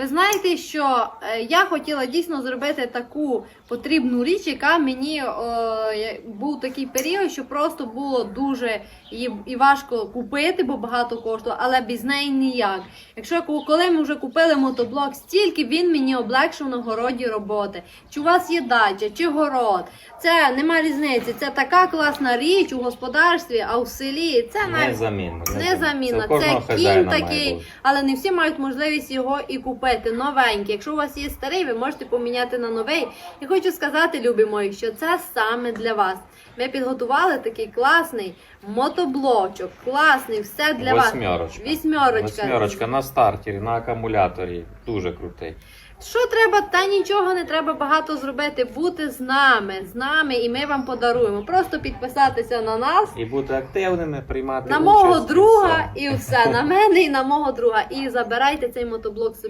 Ви знаєте, що е, я хотіла дійсно зробити таку потрібну річ, яка мені е, був такий період, що просто було дуже і, і важко купити, бо багато коштувало, але без неї ніяк. Якщо коли ми вже купили мотоблок стільки, він мені облегшив на городі роботи. Чи у вас є дача, чи город? Це нема різниці. Це така класна річ у господарстві, а у селі це навіть Незамінно. Незамінно. Це, в кожного Це кінь такий, але не всі мають можливість його і купити. Новенький. Якщо у вас є старий, ви можете поміняти на новий. І хочу сказати, любі мої, що це саме для вас. Ми підготували такий класний мотоблочок, класний, все для вас. Восьмерочка. Вісьмерочка. Восьмерочка на стартері, на акумуляторі. Дуже крутий. Що треба, та нічого не треба багато зробити. Бути з нами, з нами, і ми вам подаруємо. Просто підписатися на нас. І бути активними, приймати На участь мого друга всьому. і все, на мене і на мого друга. І забирайте цей мотоблок собі.